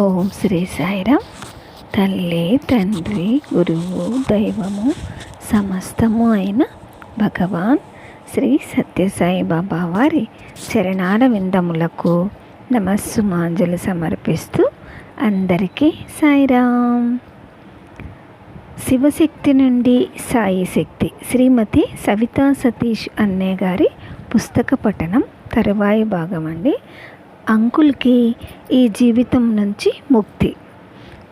ఓం శ్రీ సాయిరామ్. తల్లి తండ్రి గురువు దైవము సమస్తము అయిన భగవాన్ శ్రీ సత్యసాయి బాబా వారి చరణాల విందములకు నమస్సుమాంజలి సమర్పిస్తూ అందరికీ సాయిరామ్. శివశక్తి నుండి సాయి శక్తి. శ్రీమతి సవితా సతీష్ అన్నే గారి పుస్తక పఠనం తరువాయి భాగం అండి. అంకుల్కి ఈ జీవితం నుంచి ముక్తి.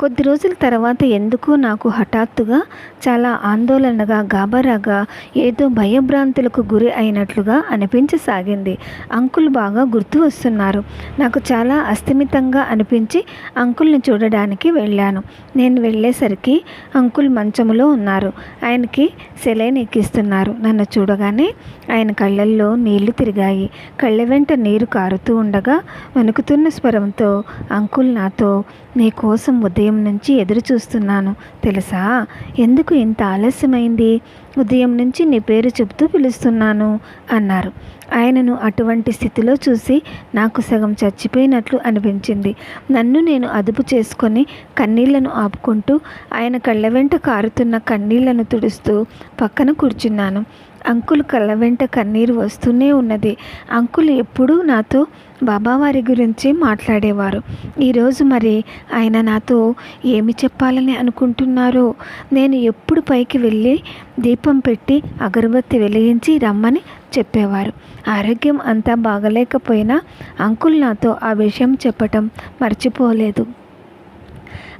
కొద్ది రోజుల తర్వాత ఎందుకు నాకు హఠాత్తుగా చాలా ఆందోళనగా గాబరాగా ఏదో భయభ్రాంతులకు గురి అయినట్లుగా అనిపించసాగింది. అంకుల్ బాగా గుర్తు వస్తున్నారు. నాకు చాలా అస్థిమితంగా అనిపించి అంకుల్ని చూడడానికి వెళ్ళాను. నేను వెళ్ళేసరికి అంకుల్ మంచములో ఉన్నారు. ఆయనకి సెలైన్ ఎక్కిస్తున్నారు. నన్ను చూడగానే ఆయన కళ్ళల్లో నీళ్ళు తిరిగాయి. కళ్ళ వెంట నీరు కారుతూ ఉండగా వణుకుతున్న స్వరంతో అంకుల్ నాతో నీ కోసం ఉదయం నుంచి ఎదురు చూస్తున్నాను. తెలుసా? ఎందుకు ఇంత ఆలస్యమైంది? ఉదయం నుంచి నీ పేరు చెబుతూ పిలుస్తున్నాను అన్నారు. ఆయనను అటువంటి స్థితిలో చూసి నాకు సగం చచ్చిపోయినట్లు అనిపించింది. నన్ను నేను అదుపు చేసుకొని కన్నీళ్ళను ఆపుకుంటూ ఆయన కళ్ళ వెంట కారుతున్న కన్నీళ్ళను తుడుస్తూ పక్కన కూర్చున్నాను. అంకుల్ కళ్ళ వెంట కన్నీరు వస్తూనే ఉన్నది. అంకుల్ ఎప్పుడూ నాతో బాబావారి గురించి మాట్లాడేవారు. ఈరోజు మరి ఆయన నాతో ఏమి చెప్పాలని అనుకుంటున్నారో? నేను ఎప్పుడు పైకి వెళ్ళి దీపం పెట్టి అగరబత్తి వెలిగించి రమ్మని చెప్పేవారు. ఆరోగ్యం అంతా బాగలేకపోయినా అంకుల్ నాతో ఆ విషయం చెప్పటం మర్చిపోలేదు.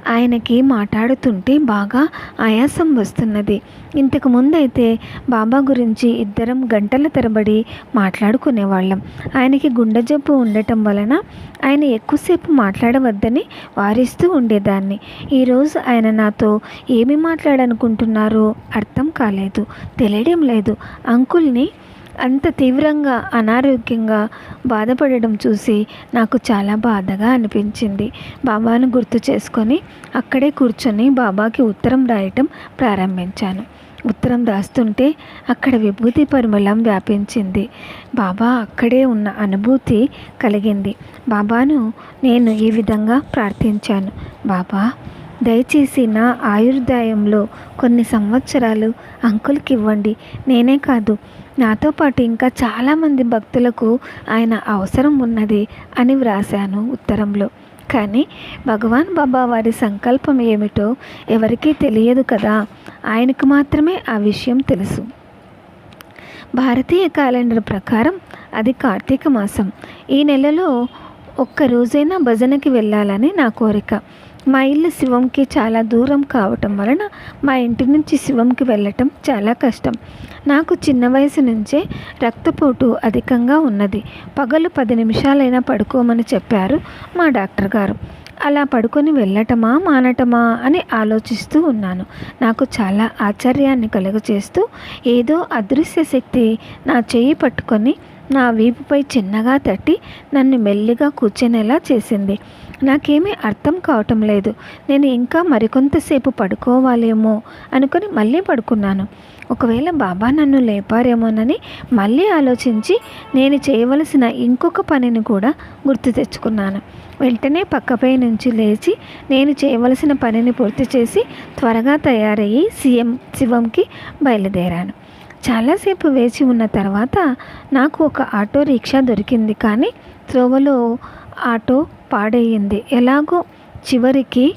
ఆయనకి మాట్లాడుతుంటే బాగా ఆయాసం వస్తున్నది. ఇంతకు ముందైతే బాబా గురించి ఇద్దరం గంటల తరబడి మాట్లాడుకునేవాళ్ళం. ఆయనకి గుండె జబ్బు ఉండటం వలన ఆయన ఎక్కువసేపు మాట్లాడవద్దని వారిస్తూ ఉండేదాన్ని. ఈరోజు ఆయన నాతో ఏమి మాట్లాడనుకుంటున్నారో అర్థం కాలేదు తెలియడం లేదు. అంకుల్ని అంత తీవ్రంగా అనారోగ్యంగా బాధపడడం చూసి నాకు చాలా బాధగా అనిపించింది. బాబాను గుర్తు చేసుకొని అక్కడే కూర్చొని బాబాకి ఉత్తరం రాయటం ప్రారంభించాను. ఉత్తరం రాస్తుంటే అక్కడ విభూతి పరిమళం వ్యాపించింది. బాబా అక్కడే ఉన్న అనుభూతి కలిగింది. బాబాను నేను ఈ విధంగా ప్రార్థించాను. బాబా దయచేసి నా ఆయుర్దాయంలో కొన్ని సంవత్సరాలు అంకుల్కి ఇవ్వండి నేనే కాదు నాతో పాటు ఇంకా చాలామంది భక్తులకు ఆయన అవసరం ఉన్నది అని వ్రాశాను ఉత్తరంలో. కానీ భగవాన్ బాబా వారి సంకల్పం ఏమిటో ఎవరికీ తెలియదు కదా ఆయనకు మాత్రమే ఆ విషయం తెలుసు. భారతీయ క్యాలెండర్ ప్రకారం అది కార్తీక మాసం. ఈ నెలలో ఒక్క రోజైనా భజనకి వెళ్ళాలని నా కోరిక. మా ఇల్లు శివంకి చాలా దూరం కావటం వలన మా ఇంటి నుంచి శివంకి వెళ్ళటం చాలా కష్టం. నాకు చిన్న వయసు నుంచే రక్తపోటు అధికంగా ఉన్నది. పగలు పది నిమిషాలైనా పడుకోమని చెప్పారు మా డాక్టర్ గారు. అలా పడుకొని వెళ్ళటమా మానటమా అని ఆలోచిస్తూ ఉన్నాను. నాకు చాలా ఆశ్చర్యాన్ని కలుగచేస్తూ ఏదో అదృశ్య శక్తి నా చేయి పట్టుకొని నా వీపుపై చిన్నగా తట్టి నన్ను మెల్లిగా కూర్చునేలా చేసింది. నాకేమీ అర్థం కావటం లేదు. నేను ఇంకా మరికొంతసేపు పడుకోవాలేమో అనుకుని మళ్ళీ పడుకున్నాను. ఒకవేళ బాబా నన్ను లేపారేమోనని మళ్ళీ ఆలోచించి నేను చేయవలసిన ఇంకొక పనిని కూడా గుర్తు తెచ్చుకున్నాను. వెంటనే పక్కపై నుంచి లేచి నేను చేయవలసిన పనిని పూర్తి చేసి త్వరగా తయారయ్యి సీఎం శివంకి బయలుదేరాను. చాలాసేపు వేచి ఉన్న తర్వాత నాకు ఒక ఆటో రిక్షా దొరికింది. కానీ త్రోవలో ఆటో పాడయ్యింది. ఎలాగో చివరికి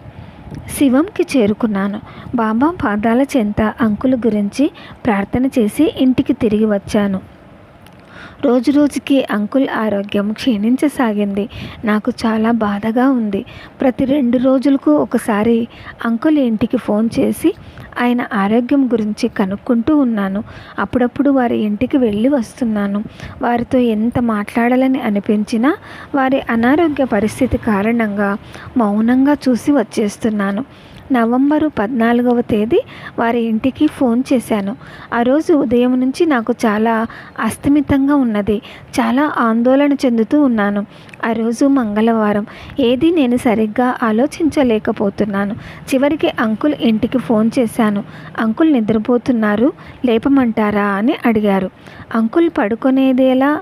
శివంకి చేరుకున్నాను. బాబా పాదాల చెంత అంకుల గురించి ప్రార్థన చేసి ఇంటికి తిరిగి వచ్చాను. రోజు రోజుకి అంకుల్ ఆరోగ్యం క్షీణించసాగింది. నాకు చాలా బాధగా ఉంది. ప్రతి రెండు రోజులకు ఒకసారి అంకుల్ ఇంటికి ఫోన్ చేసి ఆయన ఆరోగ్యం గురించి కనుక్కుంటూ ఉన్నాను. అప్పుడప్పుడు వారి ఇంటికి వెళ్ళి వస్తున్నాను. వారితో ఎంత మాట్లాడాలని అనిపించినా వారి అనారోగ్య పరిస్థితి కారణంగా మౌనంగా చూసి వచ్చేస్తున్నాను. నవంబరు పద్నాలుగవ తేదీ వారి ఇంటికి ఫోన్ చేశాను. ఆ రోజు ఉదయం నుంచి నాకు చాలా అస్తమితంగా ఉన్నది. చాలా ఆందోళన చెందుతూ ఉన్నాను. ఆ రోజు మంగళవారం. ఏది నేను సరిగ్గా ఆలోచించలేకపోతున్నాను. చివరికి అంకుల్ ఇంటికి ఫోన్ చేశాను. అంకుల్ నిద్రపోతున్నారు. లేపమంటారా అని అడిగారు. అంకుల్ పడుకునేదేలా?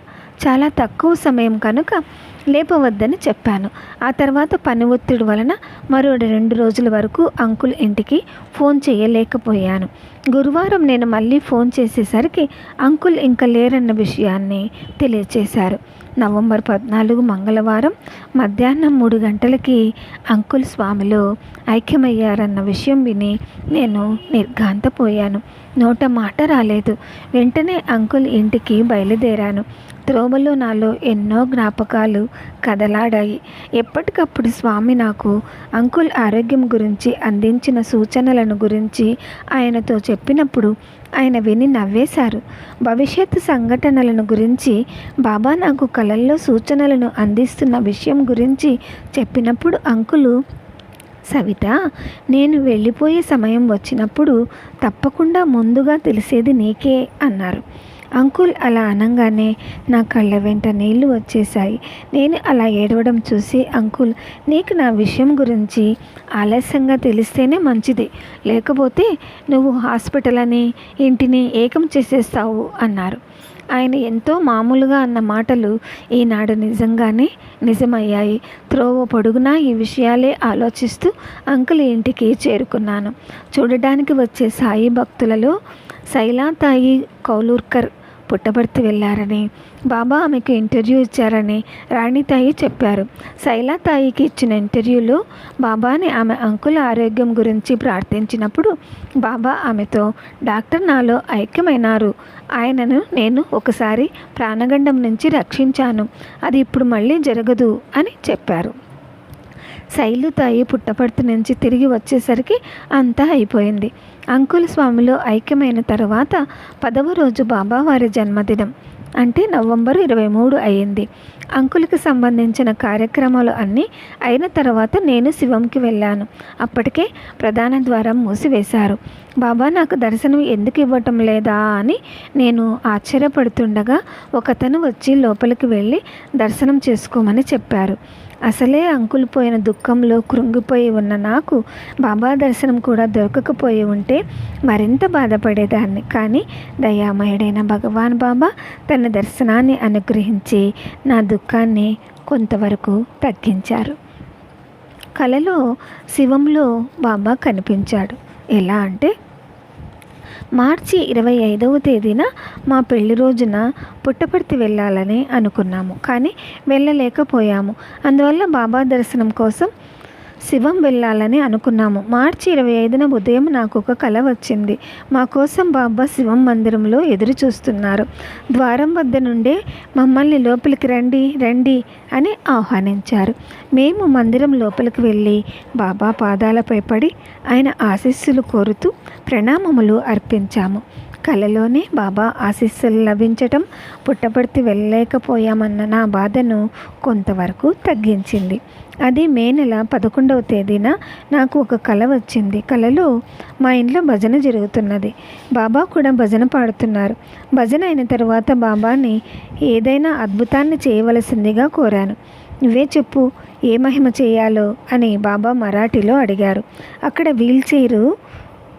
చాలా తక్కువ సమయం కనుక లేపవద్దని చెప్పాను. ఆ తర్వాత పని ఒత్తిడి వలన మరో రెండు రోజుల వరకు అంకుల్ ఇంటికి ఫోన్ చేయలేకపోయాను. గురువారం నేను మళ్ళీ ఫోన్ చేసేసరికి అంకుల్ ఇంకా లేరన్న విషయాన్ని తెలియచేశారు. నవంబర్ పద్నాలుగు మంగళవారం మధ్యాహ్నం మూడు గంటలకి అంకుల్ స్వామిలో ఐక్యమయ్యారన్న విషయం విని నేను నిర్ఘాంతపోయాను. నోట మాట రాలేదు. వెంటనే అంకుల్ ఇంటికి బయలుదేరాను. త్రోవలో నాలో ఎన్నో జ్ఞాపకాలు కదలాడాయి. ఎప్పటికప్పుడు స్వామి నాకు అంకుల్ ఆరోగ్యం గురించి అందించిన సూచనలను గురించి ఆయనతో చెప్పినప్పుడు ఆయన విని నవ్వేశారు. భవిష్యత్తు సంఘటనలను గురించి బాబా నాకు కళల్లో సూచనలను అందిస్తున్న విషయం గురించి చెప్పినప్పుడు అంకులు సవిత నేను వెళ్ళిపోయే సమయం వచ్చినప్పుడు తప్పకుండా ముందుగా తెలిసేది నీకే అన్నారు. అంకుల్ అలా అనగానే నా కళ్ళ వెంట నీళ్ళు వచ్చేసాయి నేను అలా ఏడవడం చూసి అంకుల్ నీకు నా విషయం గురించి ఆలస్యంగా తెలిస్తేనే మంచిది. లేకపోతే నువ్వు హాస్పిటల్ అని ఇంటిని ఏకం చేసేస్తావు అన్నారు. ఆయన ఎంతో మామూలుగా అన్న మాటలు ఈనాడు నిజంగానే నిజమయ్యాయి. త్రోవ పొడుగునా ఈ విషయాలే ఆలోచిస్తూ అంకుల్ ఇంటికి చేరుకున్నాను. చూడడానికి వచ్చే సాయి భక్తులలో శైలాతాయి కౌలూర్కర్ పుట్టపర్తి వెళ్ళారని బాబా ఆమెకు ఇంటర్వ్యూ ఇచ్చారని రాణితాయి చెప్పారు. శైలాతాయికి ఇచ్చిన ఇంటర్వ్యూలో బాబాని ఆమె అంకుల ఆరోగ్యం గురించి ప్రార్థించినప్పుడు బాబా ఆమెతో డాక్టర్ నాలో ఐక్యమైనారు. ఆయనను నేను ఒకసారి ప్రాణగండం నుంచి రక్షించాను. అది ఇప్పుడు మళ్ళీ జరగదు అని చెప్పారు. శైలుతాయి పుట్టపర్తి నుంచి తిరిగి వచ్చేసరికి అంతా అయిపోయింది. అంకుల స్వామిలో ఐక్యమైన తర్వాత పదవ రోజు బాబావారి జన్మదినం. అంటే నవంబర్ ఇరవై మూడు అయింది అంకులకి సంబంధించిన కార్యక్రమాలు అన్నీ అయిన తర్వాత నేను శివంకి వెళ్ళాను. అప్పటికే ప్రధాన ద్వారం మూసివేశారు. బాబా నాకు దర్శనం ఎందుకు ఇవ్వటం లేదా అని నేను ఆశ్చర్యపడుతుండగా ఒకతను వచ్చి లోపలికి వెళ్ళి దర్శనం చేసుకోమని చెప్పారు. అసలే అంకులు పోయిన దుఃఖంలో కృంగిపోయి ఉన్న నాకు బాబా దర్శనం కూడా దొరకకపోయి ఉంటే మరింత బాధపడేదాన్ని. కానీ దయామయుడైన భగవాన్ బాబా తన దర్శనాన్ని అనుగ్రహించి నా దుఃఖాన్ని కొంతవరకు తగ్గించారు. కలలో శివంలో బాబా కనిపించాడు. ఎలా అంటే మార్చి ఇరవై ఐదవ తేదీన మా పెళ్ళి రోజున పుట్టపర్తి వెళ్ళాలని అనుకున్నాము. కానీ వెళ్ళలేకపోయాము. అందువల్ల బాబా దర్శనం కోసం శివం వెళ్ళాలని అనుకున్నాము. మార్చి ఇరవై ఐదున ఉదయం నాకు ఒక కల వచ్చింది. మా కోసం బాబా శివం మందిరంలో ఎదురు చూస్తున్నారు. ద్వారం వద్ద నుండే మమ్మల్ని లోపలికి రండి రండి అని ఆహ్వానించారు. మేము మందిరం లోపలికి వెళ్ళి బాబా పాదాలపై పడి ఆయన ఆశీస్సులు కోరుతూ ప్రణామములు అర్పించాము. కలలోనే బాబా ఆశీస్సులు లభించటం పుట్టపర్తి వెళ్ళలేకపోయామన్న నా బాధను కొంతవరకు తగ్గించింది. అది మే నెల పదకొండవ తేదీన నాకు ఒక కళ వచ్చింది. కళలో మా ఇంట్లో భజన జరుగుతున్నది. బాబా కూడా భజన పాడుతున్నారు. భజన అయిన తర్వాత బాబాని ఏదైనా అద్భుతాన్ని చేయవలసిందిగా కోరాను. నువ్వే చెప్పు ఏ మహిమ చేయాలో? అని బాబా మరాఠీలో అడిగారు. అక్కడ వీల్ చైరు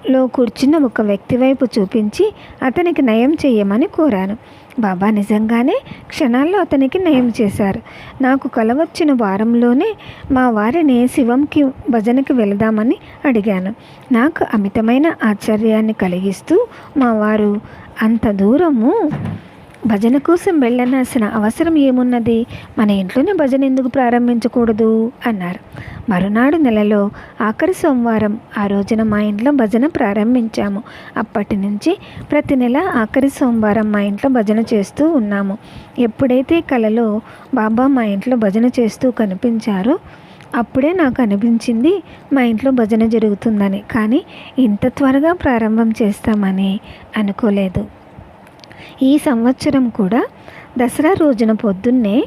లో కూర్చున్న ఒక వ్యక్తి వైపు చూపించి అతనికి నయం చేయమని కోరాను. బాబా నిజంగానే క్షణాల్లో అతనికి నయం చేశారు. నాకు కల వచ్చిన వారంలోనే మా వారిని శివంకి భజనకి వెళదామని అడిగాను. నాకు అమితమైన ఆశ్చర్యాన్ని కలిగిస్తూ మా వారు అంత దూరము? భజన కోసం వెళ్ళనాల్సిన అవసరం ఏమున్నది? మన ఇంట్లోనే భజన ఎందుకు ప్రారంభించకూడదు? అన్నారు. మరునాడు నెలలో ఆఖరి సోమవారం ఆ రోజున మా ఇంట్లో భజన ప్రారంభించాము. అప్పటి నుంచి ప్రతి నెల ఆఖరి సోమవారం మా ఇంట్లో భజన చేస్తూ ఉన్నాము. ఎప్పుడైతే కలలో బాబా మా ఇంట్లో భజన చేస్తూ కనిపించారో అప్పుడే నాకు అనిపించింది మా ఇంట్లో భజన జరుగుతుందని. కానీ ఇంత త్వరగా ప్రారంభం చేస్తామని అనుకోలేదు. ఈ సంవత్సరం కూడా దసరా రోజున పొద్దున్నే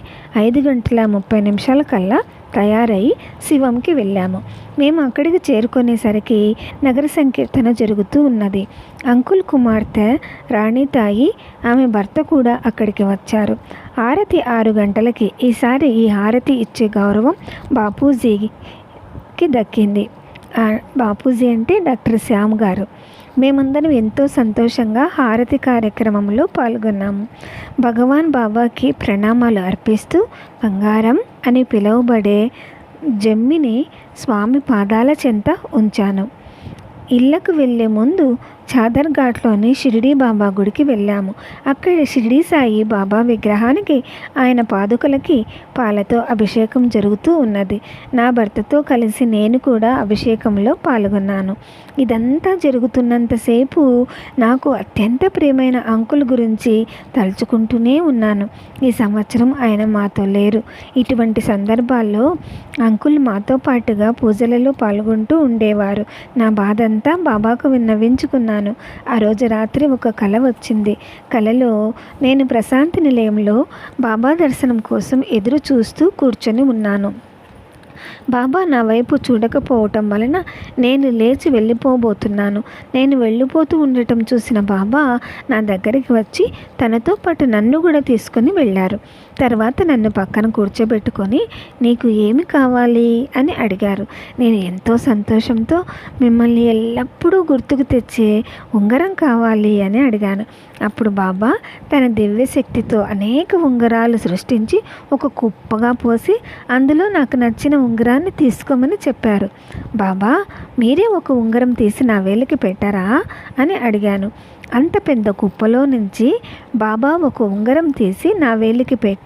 ఐదు గంటల ముప్పై నిమిషాల కల్లా తయారై శివంకి వెళ్ళాము. మేము అక్కడికి చేరుకునేసరికి నగర సంకీర్తన జరుగుతూ ఉన్నది. అంకుల్ కుమార్తె రాణితాయి ఆమె భర్త కూడా అక్కడికి వచ్చారు. హారతి ఆరు గంటలకి ఈసారి ఈ హారతి ఇచ్చే గౌరవం బాపూజీకి దక్కింది. బాపూజీ అంటే డాక్టర్ శ్యామ్ గారు. మేమందరం ఎంతో సంతోషంగా హారతి కార్యక్రమంలో పాల్గొన్నాము. భగవాన్ బాబాకి ప్రణామాలు అర్పిస్తూ బంగారం అని పిలువబడే జమ్మిని స్వామి పాదాల చెంత ఉంచాను. ఇళ్ళకు వెళ్ళే ముందు చాదర్ ఘాట్లోని షిరిడీ బాబా గుడికి వెళ్ళాము. అక్కడ షిరిడీ సాయి బాబా విగ్రహానికి ఆయన పాదుకలకి పాలతో అభిషేకం జరుగుతూ ఉన్నది. నా భర్తతో కలిసి నేను కూడా అభిషేకంలో పాల్గొన్నాను. ఇదంతా జరుగుతున్నంతసేపు నాకు అత్యంత ప్రియమైన అంకుల్ గురించి తలుచుకుంటూనే ఉన్నాను. ఈ సంవత్సరం ఆయన మాతో లేరు. ఇటువంటి సందర్భాల్లో అంకుల్ మాతో పాటుగా పూజలలో పాల్గొంటూ ఉండేవారు. నా బాధంతా బాబాకు విన్నవించుకున్నాను. ఆ రోజు రాత్రి ఒక కల వచ్చింది. కలలో నేను ప్రశాంతి నిలయంలో బాబా దర్శనం కోసం ఎదురు చూస్తూ కూర్చొని ఉన్నాను. బాబా నా వైపు చూడకపోవటం వలన నేను లేచి వెళ్ళిపోబోతున్నాను. నేను వెళ్ళిపోతూ ఉండటం చూసిన బాబా నా దగ్గరికి వచ్చి తనతో పాటు నన్ను కూడా తీసుకొని వెళ్ళారు. తర్వాత నన్ను పక్కన కూర్చోబెట్టుకొని నీకు ఏమి కావాలి? అని అడిగారు. నేను ఎంతో సంతోషంతో మిమ్మల్ని ఎల్లప్పుడూ గుర్తుకు తెచ్చే ఉంగరం కావాలి అని అడిగాను. అప్పుడు బాబా తన దివ్య శక్తితో అనేక ఉంగరాలు సృష్టించి ఒక కుప్పగా పోసి అందులో నాకు నచ్చిన ఉంగరాన్ని తీసుకోమని చెప్పారు. బాబా మీరే ఒక ఉంగరం తీసి నా వేలికి పెట్టారా? అని అడిగాను. అంత పెద్ద కుప్పలో నుంచి బాబా ఒక ఉంగరం తీసి నా వేలికి పెట్టి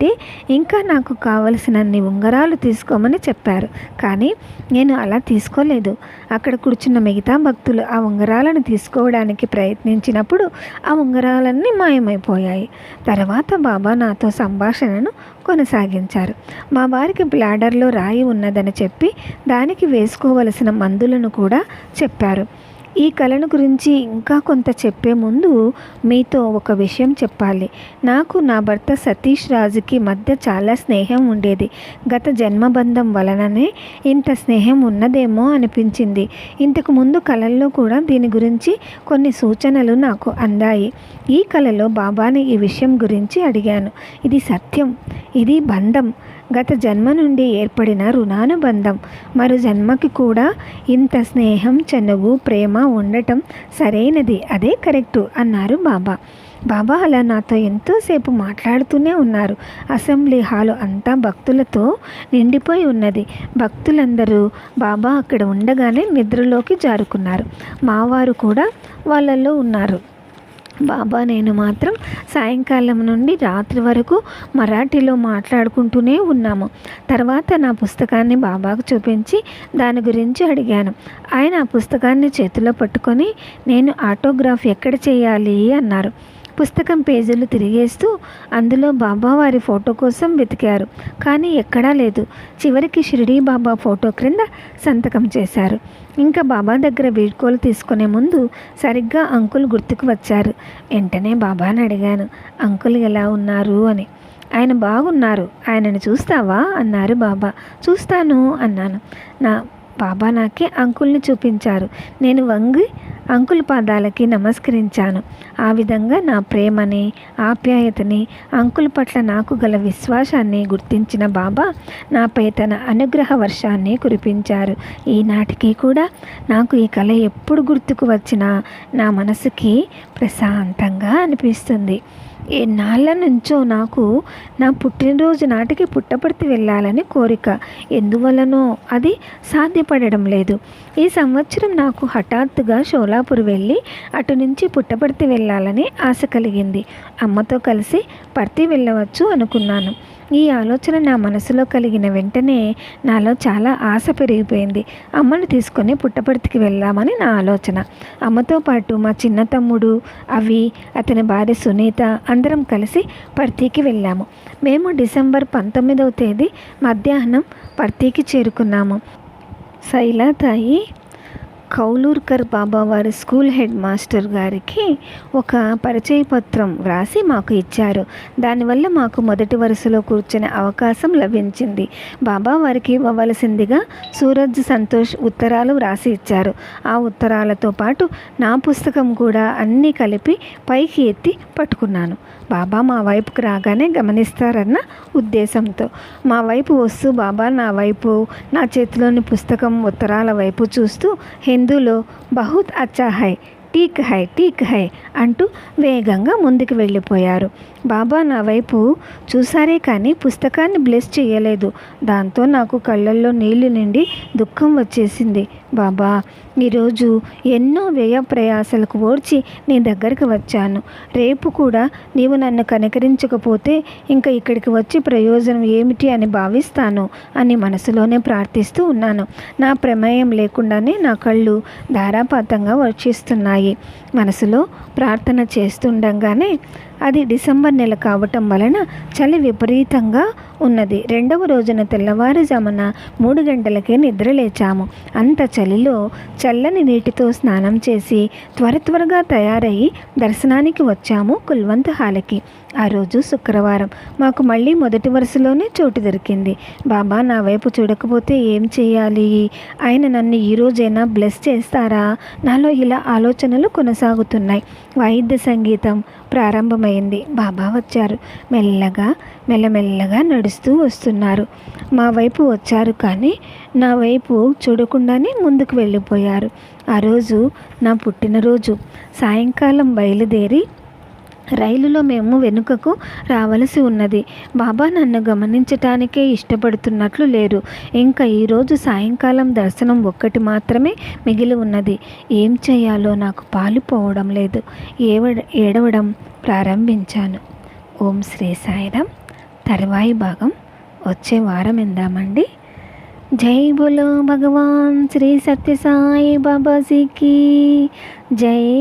ఇంకా నాకు కావలసినన్ని ఉంగరాలు తీసుకోమని చెప్పారు. కానీ నేను అలా తీసుకోలేదు. అక్కడ కూర్చున్న మిగతా భక్తులు ఆ ఉంగరాలను తీసుకోవడానికి ప్రయత్నించినప్పుడు ఆ ఉంగరాలన్నీ మాయమైపోయాయి. తర్వాత బాబా నాతో సంభాషణను కొనసాగించారు. మా వారికి బ్లాడర్లో రాయి ఉన్నదని చెప్పి దానికి వేసుకోవలసిన మందులను కూడా చెప్పారు. ఈ కళను గురించి ఇంకా కొంత చెప్పే ముందు మీతో ఒక విషయం చెప్పాలి. నాకు నా భర్త సతీష్ రాజుకి మధ్య చాలా స్నేహం ఉండేది. గత జన్మబంధం వలననే ఇంత స్నేహం ఉన్నదేమో అనిపించింది. ఇంతకు ముందు కళల్లో కూడా దీని గురించి కొన్ని సూచనలు నాకు అందాయి. ఈ కళలో బాబాని ఈ విషయం గురించి అడిగాను. ఇది సత్యం. ఇది బంధం. గత జన్మ నుండి ఏర్పడిన రుణానుబంధం. మరో జన్మకి కూడా ఇంత స్నేహం చనువు ప్రేమ ఉండటం సరైనది. అదే కరెక్టు అన్నారు బాబా. బాబా అలా నాతో ఎంతోసేపు మాట్లాడుతూనే ఉన్నారు. అసెంబ్లీ హాలు అంతా భక్తులతో నిండిపోయి ఉన్నది. భక్తులందరూ బాబా అక్కడ ఉండగానే నిద్రలోకి జారుకున్నారు. మావారు కూడా వాళ్ళల్లో ఉన్నారు. బాబా నేను మాత్రం సాయంకాలం నుండి రాత్రి వరకు మరాఠీలో మాట్లాడుకుంటూనే ఉన్నాము. తర్వాత నా పుస్తకాన్ని బాబాకు చూపించి దాని గురించి అడిగాను. ఆయన ఆ పుస్తకాన్ని చేతిలో పట్టుకొని నేను ఆటోగ్రాఫ్ ఎక్కడ చేయాలి? అన్నారు. పుస్తకం పేజీలు తిరిగేస్తూ అందులో బాబా వారి ఫోటో కోసం వెతికారు. కానీ ఎక్కడా లేదు. చివరికి షిరిడీ బాబా ఫోటో క్రింద సంతకం చేశారు. ఇంకా బాబా దగ్గర వీడ్కోలు తీసుకునే ముందు సరిగ్గా అంకుల్ గుర్తుకు వచ్చారు. వెంటనే బాబాని అడిగాను. అంకుల్ ఎలా ఉన్నారు? అని. ఆయన బాగున్నారు. ఆయనను చూస్తావా? అన్నారు బాబా. చూస్తాను అన్నాను. నా బాబా నాకే అంకుల్ని చూపించారు. నేను వంగి అంకుల్ పాదాలకి నమస్కరించాను. ఆ విధంగా నా ప్రేమని ఆప్యాయతని అంకుల్ పట్ల నాకు గల విశ్వాసాన్ని గుర్తించిన బాబా నాపై తన అనుగ్రహ వర్షాన్ని కురిపించారు. ఈనాటికి కూడా నాకు ఈ కళ ఎప్పుడు గుర్తుకు వచ్చినా నా మనసుకి ప్రశాంతంగా అనిపిస్తుంది. ఎన్నాళ్ళ నుంచో నాకు నా పుట్టినరోజు నాటికి పుట్టపర్తి వెళ్ళాలని కోరిక. ఎందువలనో అది సాధ్యపడడం లేదు. ఈ సంవత్సరం నాకు హఠాత్తుగా షోలాపూర్ వెళ్ళి అటు నుంచి పుట్టపర్తి వెళ్ళాలని ఆశ కలిగింది. అమ్మతో కలిసి పర్తి వెళ్ళవచ్చు అనుకున్నాను. ఈ ఆలోచన నా మనసులో కలిగిన వెంటనే నాలో చాలా ఆశ పెరిగిపోయింది. అమ్మను తీసుకొని పుట్టపర్తికి వెళ్దామని నా ఆలోచన. అమ్మతో పాటు మా చిన్న తమ్ముడు అవి అతని భార్య సునీత అందరం కలిసి పర్తీకి వెళ్ళాము. మేము డిసెంబర్ పంతొమ్మిదవ తేదీ మధ్యాహ్నం పర్తీకి చేరుకున్నాము. శైలతాయి కౌలూర్కర్ బాబా వారి స్కూల్ హెడ్ మాస్టర్ గారికి ఒక పరిచయ పత్రం వ్రాసి మాకు ఇచ్చారు. దానివల్ల మాకు మొదటి వరుసలో కూర్చునే అవకాశం లభించింది. బాబా వారికి ఇవ్వవలసిందిగా సూరజ్ సంతోష్ ఉత్తరాలు వ్రాసి ఇచ్చారు. ఆ ఉత్తరాలతో పాటు నా పుస్తకం కూడా అన్నీ కలిపి పైకి ఎత్తి పట్టుకున్నాను. బాబా మా వైపుకు రాగానే గమనిస్తారన్న ఉద్దేశంతో. మా వైపు వస్తూ బాబా నా వైపు నా చేతిలోని పుస్తకం ఉత్తరాల వైపు చూస్తూ ఇందులో బహుత్ అచ్చా హై టీక్ హై టీక్ హై అంటూ వేగంగా ముందుకు వెళ్ళిపోయారు. బాబా నా వైపు చూసారే కానీ పుస్తకాన్ని బ్లెస్ చేయలేదు. దాంతో నాకు కళ్ళల్లో నీళ్ళు నిండి దుఃఖం వచ్చేసింది. బాబా ఈరోజు ఎన్నో వ్యయ ప్రయాసలకు ఓర్చి నీ దగ్గరికి వచ్చాను. రేపు కూడా నీవు నన్ను కనికరించకపోతే ఇంకా ఇక్కడికి వచ్చి ప్రయోజనం ఏమిటి అని భావిస్తాను అని మనసులోనే ప్రార్థిస్తూ ఉన్నాను. నా ప్రమేయం లేకుండానే నా కళ్ళు ధారాపాతంగా వర్షిస్తున్నాయి. మనసులో ప్రార్థన చేస్తుండగానే అది డిసెంబర్ నెల కావటం వలన చలి విపరీతంగా ఉన్నది. రెండవ రోజున తెల్లవారుజామున మూడు గంటలకే నిద్రలేచాము. అంత చలిలో చల్లని నీటితో స్నానం చేసి త్వర త్వరగా తయారయ్యి దర్శనానికి వచ్చాము కుల్వంత్ హాలకి ఆ రోజు శుక్రవారం. మాకు మళ్ళీ మొదటి వరుసలోనే చోటు దొరికింది. బాబా నా వైపు చూడకపోతే ఏం చేయాలి? ఆయన నన్ను ఈ రోజైనా బ్లెస్ చేస్తారా? నాలో ఇలా ఆలోచనలు కొనసాగుతున్నాయి. వాయిద్య సంగీతం ప్రారంభమైంది. బాబా వచ్చారు. మెల్లగా మెల్లమెల్లగా నడుస్తూ వస్తున్నారు. మా వైపు వచ్చారు కానీ నా వైపు చూడకుండానే ముందుకు వెళ్ళిపోయారు. ఆ రోజు నా పుట్టినరోజు. సాయంకాలం బయలుదేరి రైలులో మేము వెనుకకు రావలసి ఉన్నది. బాబా నన్ను గమనించటానికే ఇష్టపడుతున్నట్లు లేరు. ఇంకా ఈరోజు సాయంకాలం దర్శనం ఒక్కటి మాత్రమే మిగిలి ఉన్నది. ఏం చేయాలో నాకు పాలుపోవడం లేదు. ఏవ ఏడవడం ప్రారంభించాను. ఓం శ్రీ సాయిరాం. తర్వాయి భాగం. వచ్చే వారం ఎందామండి జై బోలో భగవాన్ శ్రీ సత్యసాయి బాబాజీకి. జై.